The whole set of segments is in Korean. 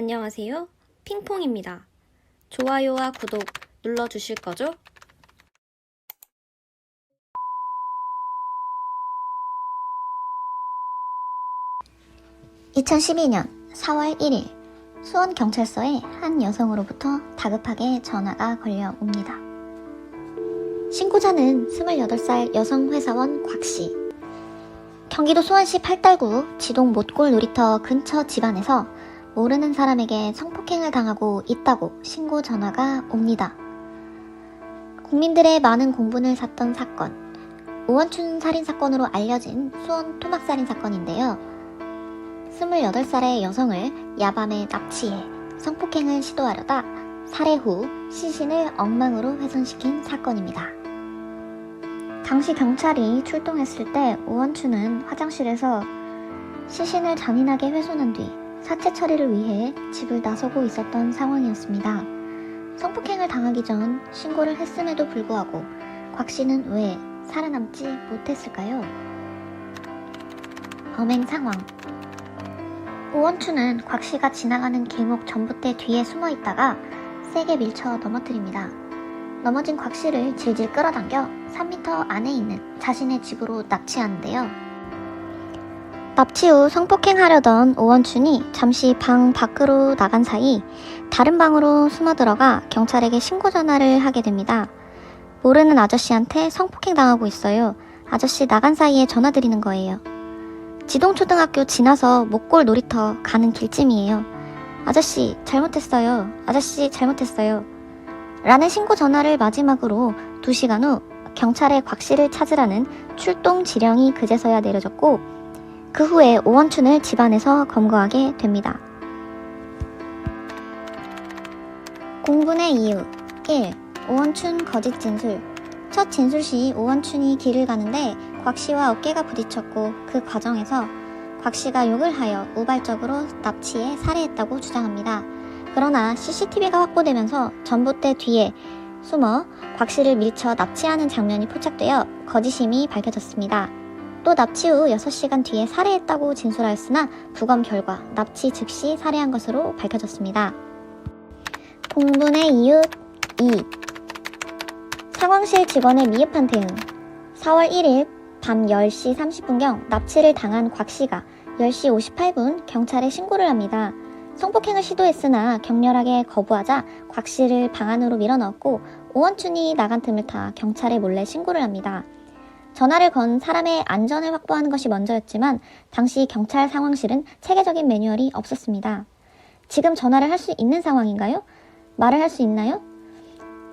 안녕하세요. 핑퐁입니다. 좋아요와 구독 눌러주실 거죠? 2012년 4월 1일 수원경찰서에 한 여성으로부터 다급하게 전화가 걸려옵니다. 신고자는 28살 여성 회사원 곽씨. 경기도 수원시 팔달구 지동 못골 놀이터 근처 집안에서 모르는 사람에게 성폭행을 당하고 있다고 신고 전화가 옵니다. 국민들의 많은 공분을 샀던 사건, 오원춘 살인사건으로 알려진 수원 토막살인 사건인데요. 28살의 여성을 야밤에 납치해 성폭행을 시도하려다 살해 후 시신을 엉망으로 훼손시킨 사건입니다. 당시 경찰이 출동했을 때 오원춘은 화장실에서 시신을 잔인하게 훼손한 뒤 사체 처리를 위해 집을 나서고 있었던 상황이었습니다. 성폭행을 당하기 전 신고를 했음에도 불구하고 곽 씨는 왜 살아남지 못했을까요? 범행 상황 오원춘은 곽 씨가 지나가는 계목 전봇대 뒤에 숨어 있다가 세게 밀쳐 넘어뜨립니다. 넘어진 곽 씨를 질질 끌어당겨 3m 안에 있는 자신의 집으로 납치하는데요. 납치 후 성폭행하려던 오원춘이 잠시 방 밖으로 나간 사이 다른 방으로 숨어 들어가 경찰에게 신고 전화를 하게 됩니다. 모르는 아저씨한테 성폭행 당하고 있어요. 아저씨 나간 사이에 전화 드리는 거예요. 지동초등학교 지나서 목골 놀이터 가는 길쯤이에요. 아저씨, 잘못했어요. 아저씨, 잘못했어요. 라는 신고 전화를 마지막으로 2시간 후 경찰에 곽 씨를 찾으라는 출동 지령이 그제서야 내려졌고 그 후에 오원춘을 집안에서 검거하게 됩니다. 공분의 이유 1. 오원춘 거짓 진술 첫 진술 시 오원춘이 길을 가는데 곽 씨와 어깨가 부딪혔고 그 과정에서 곽 씨가 욕을 하여 우발적으로 납치해 살해했다고 주장합니다. 그러나 CCTV가 확보되면서 전봇대 뒤에 숨어 곽 씨를 밀쳐 납치하는 장면이 포착되어 거짓임이 밝혀졌습니다. 또 납치 후 6시간 뒤에 살해했다고 진술하였으나 부검 결과 납치 즉시 살해한 것으로 밝혀졌습니다. 공분의 이유 2. 상황실 직원의 미흡한 대응 4월 1일 밤 10시 30분경 납치를 당한 곽 씨가 10시 58분 경찰에 신고를 합니다. 성폭행을 시도했으나 격렬하게 거부하자 곽 씨를 방 안으로 밀어넣었고 오원춘이 나간 틈을 타 경찰에 몰래 신고를 합니다. 전화를 건 사람의 안전을 확보하는 것이 먼저였지만 당시 경찰 상황실은 체계적인 매뉴얼이 없었습니다. 지금 전화를 할 수 있는 상황인가요? 말을 할 수 있나요?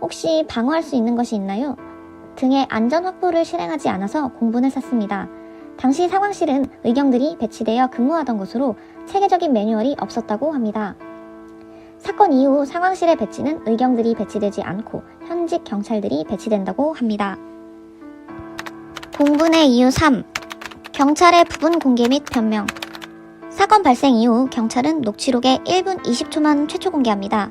혹시 방어할 수 있는 것이 있나요? 등의 안전 확보를 실행하지 않아서 공분을 샀습니다. 당시 상황실은 의경들이 배치되어 근무하던 곳으로 체계적인 매뉴얼이 없었다고 합니다. 사건 이후 상황실의 배치는 의경들이 배치되지 않고 현직 경찰들이 배치된다고 합니다. 공분의 이유 3. 경찰의 부분 공개 및 변명. 사건 발생 이후 경찰은 녹취록의 1분 20초만 최초 공개합니다.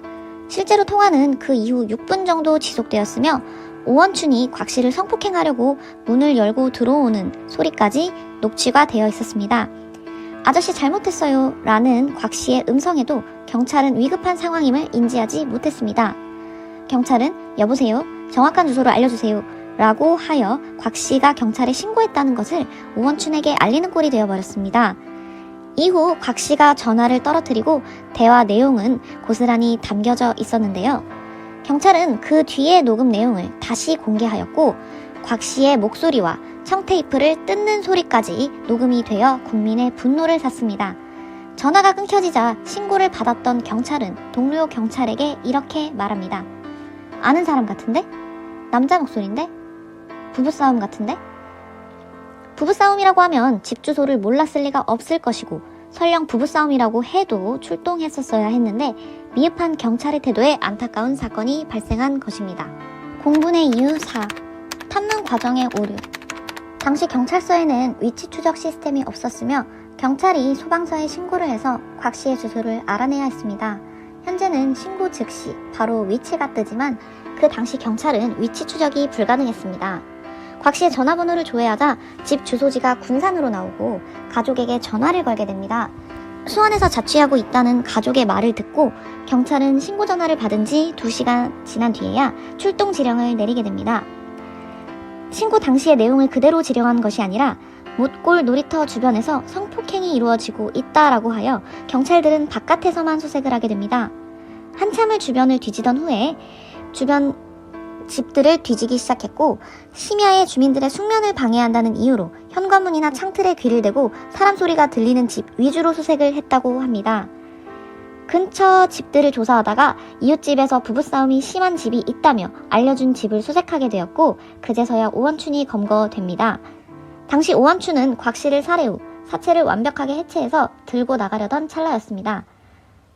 실제로 통화는 그 이후 6분 정도 지속되었으며 오원춘이 곽 씨를 성폭행하려고 문을 열고 들어오는 소리까지 녹취가 되어 있었습니다. 아저씨 잘못했어요 라는 곽 씨의 음성에도 경찰은 위급한 상황임을 인지하지 못했습니다. 경찰은 여보세요? 정확한 주소를 알려주세요. 라고 하여 곽 씨가 경찰에 신고했다는 것을 오원춘에게 알리는 꼴이 되어버렸습니다. 이후 곽 씨가 전화를 떨어뜨리고 대화 내용은 고스란히 담겨져 있었는데요. 경찰은 그 뒤의 녹음 내용을 다시 공개하였고 곽 씨의 목소리와 청테이프를 뜯는 소리까지 녹음이 되어 국민의 분노를 샀습니다. 전화가 끊겨지자 신고를 받았던 경찰은 동료 경찰에게 이렇게 말합니다. 아는 사람 같은데? 남자 목소리인데? 부부싸움 같은데? 부부싸움이라고 하면 집 주소를 몰랐을 리가 없을 것이고 설령 부부싸움이라고 해도 출동했었어야 했는데 미흡한 경찰의 태도에 안타까운 사건이 발생한 것입니다. 공분의 이유 4. 탐문 과정의 오류. 당시 경찰서에는 위치 추적 시스템이 없었으며 경찰이 소방서에 신고를 해서 곽 씨의 주소를 알아내야 했습니다. 현재는 신고 즉시 바로 위치가 뜨지만 그 당시 경찰은 위치 추적이 불가능했습니다. 곽 씨의 전화번호를 조회하자 집 주소지가 군산으로 나오고 가족에게 전화를 걸게 됩니다. 수원에서 자취하고 있다는 가족의 말을 듣고 경찰은 신고 전화를 받은 지 2시간 지난 뒤에야 출동 지령을 내리게 됩니다. 신고 당시의 내용을 그대로 지령한 것이 아니라 못골 놀이터 주변에서 성폭행이 이루어지고 있다라고 하여 경찰들은 바깥에서만 수색을 하게 됩니다. 한참을 주변을 뒤지던 후에 주변 집들을 뒤지기 시작했고 심야에 주민들의 숙면을 방해한다는 이유로 현관문이나 창틀에 귀를 대고 사람 소리가 들리는 집 위주로 수색을 했다고 합니다. 근처 집들을 조사하다가 이웃집에서 부부싸움이 심한 집이 있다며 알려준 집을 수색하게 되었고 그제서야 오원춘이 검거됩니다. 당시 오원춘은 곽 씨를 살해 후 사체를 완벽하게 해체해서 들고 나가려던 찰나였습니다.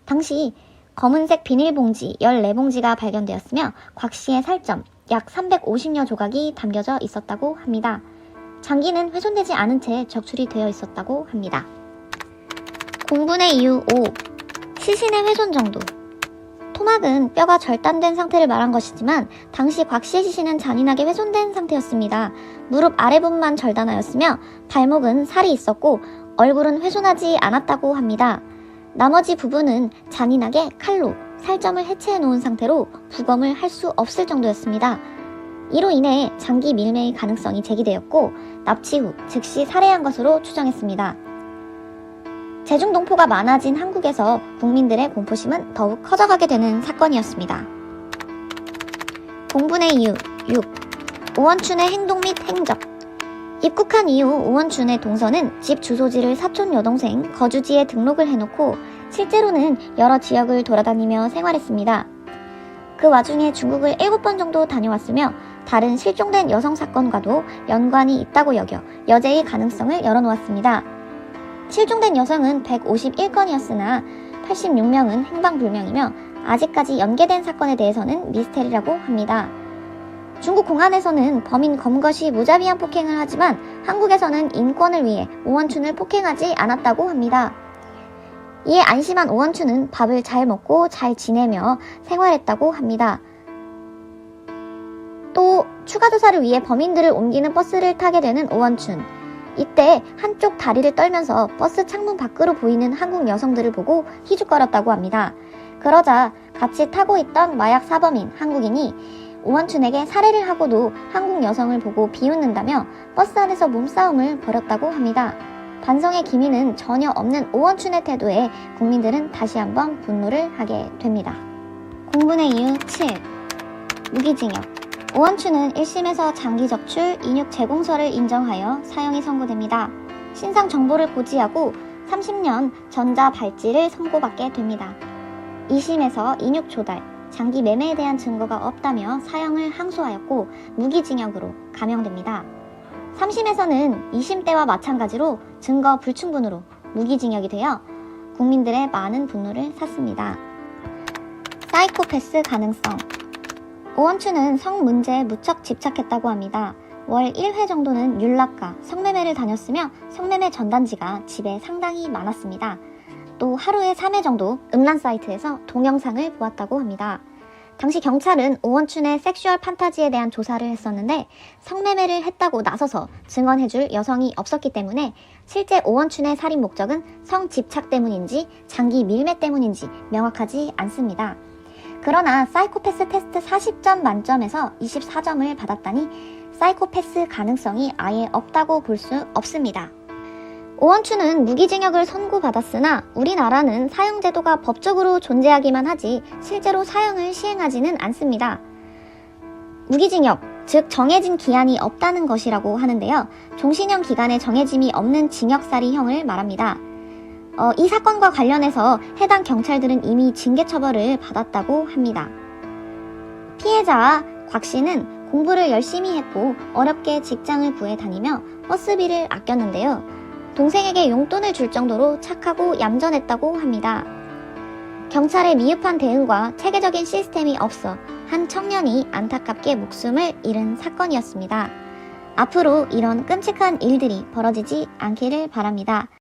당시 검은색 비닐봉지 14봉지가 발견되었으며 곽 씨의 살점 약 350여 조각이 담겨져 있었다고 합니다. 장기는 훼손되지 않은 채 적출이 되어 있었다고 합니다. 공분의 이유 5. 시신의 훼손 정도. 토막은 뼈가 절단된 상태를 말한 것이지만 당시 곽 씨의 시신은 잔인하게 훼손된 상태였습니다. 무릎 아래부분만 절단하였으며 발목은 살이 있었고 얼굴은 훼손하지 않았다고 합니다. 나머지 부분은 잔인하게 칼로 살점을 해체해 놓은 상태로 부검을 할 수 없을 정도였습니다. 이로 인해 장기 밀매의 가능성이 제기되었고 납치 후 즉시 살해한 것으로 추정했습니다. 재중 동포가 많아진 한국에서 국민들의 공포심은 더욱 커져가게 되는 사건이었습니다. 공분의 이유 6. 오원춘의 행동 및 행적 입국한 이후 오원춘의 동서는 집 주소지를 사촌 여동생 거주지에 등록을 해놓고 실제로는 여러 지역을 돌아다니며 생활했습니다. 그 와중에 중국을 7번 정도 다녀왔으며 다른 실종된 여성 사건과도 연관이 있다고 여겨 여죄의 가능성을 열어놓았습니다. 실종된 여성은 151건이었으나 86명은 행방불명이며 아직까지 연계된 사건에 대해서는 미스테리라고 합니다. 중국 공안에서는 범인 검거 시 무자비한 폭행을 하지만 한국에서는 인권을 위해 오원춘을 폭행하지 않았다고 합니다. 이에 안심한 오원춘은 밥을 잘 먹고 잘 지내며 생활했다고 합니다. 또 추가 조사를 위해 범인들을 옮기는 버스를 타게 되는 오원춘. 이때 한쪽 다리를 떨면서 버스 창문 밖으로 보이는 한국 여성들을 보고 희죽거렸다고 합니다. 그러자 같이 타고 있던 마약 사범인 한국인이 오원춘에게 살해를 하고도 한국 여성을 보고 비웃는다며 버스 안에서 몸싸움을 벌였다고 합니다. 반성의 기미는 전혀 없는 오원춘의 태도에 국민들은 다시 한번 분노를 하게 됩니다. 공분의 이유 7. 무기징역 오원춘은 1심에서 장기 적출 인육 제공서를 인정하여 사형이 선고됩니다. 신상 정보를 고지하고 30년 전자 발찌를 선고받게 됩니다. 2심에서 인육 조달, 장기 매매에 대한 증거가 없다며 사형을 항소하였고 무기징역으로 감형됩니다. 3심에서는 2심 때와 마찬가지로 증거 불충분으로 무기징역이 되어 국민들의 많은 분노를 샀습니다. 사이코패스 가능성 오원춘은 성 문제에 무척 집착했다고 합니다. 월 1회 정도는 율락과 성매매를 다녔으며 성매매 전단지가 집에 상당히 많았습니다. 또 하루에 3회 정도 음란 사이트에서 동영상을 보았다고 합니다. 당시 경찰은 오원춘의 섹슈얼 판타지에 대한 조사를 했었는데 성매매를 했다고 나서서 증언해줄 여성이 없었기 때문에 실제 오원춘의 살인 목적은 성 집착 때문인지 장기 밀매 때문인지 명확하지 않습니다. 그러나 사이코패스 테스트 40점 만점에서 24점을 받았다니 사이코패스 가능성이 아예 없다고 볼 수 없습니다. 오원춘은 무기징역을 선고받았으나 우리나라는 사형제도가 법적으로 존재하기만 하지 실제로 사형을 시행하지는 않습니다. 무기징역, 즉 정해진 기한이 없다는 것이라고 하는데요. 종신형 기간에 정해짐이 없는 징역살이형을 말합니다. 어, 이 사건과 관련해서 해당 경찰들은 이미 징계 처벌을 받았다고 합니다. 피해자 곽 씨는 공부를 열심히 했고 어렵게 직장을 구해 다니며 버스비를 아꼈는데요. 동생에게 용돈을 줄 정도로 착하고 얌전했다고 합니다. 경찰의 미흡한 대응과 체계적인 시스템이 없어 한 청년이 안타깝게 목숨을 잃은 사건이었습니다. 앞으로 이런 끔찍한 일들이 벌어지지 않기를 바랍니다.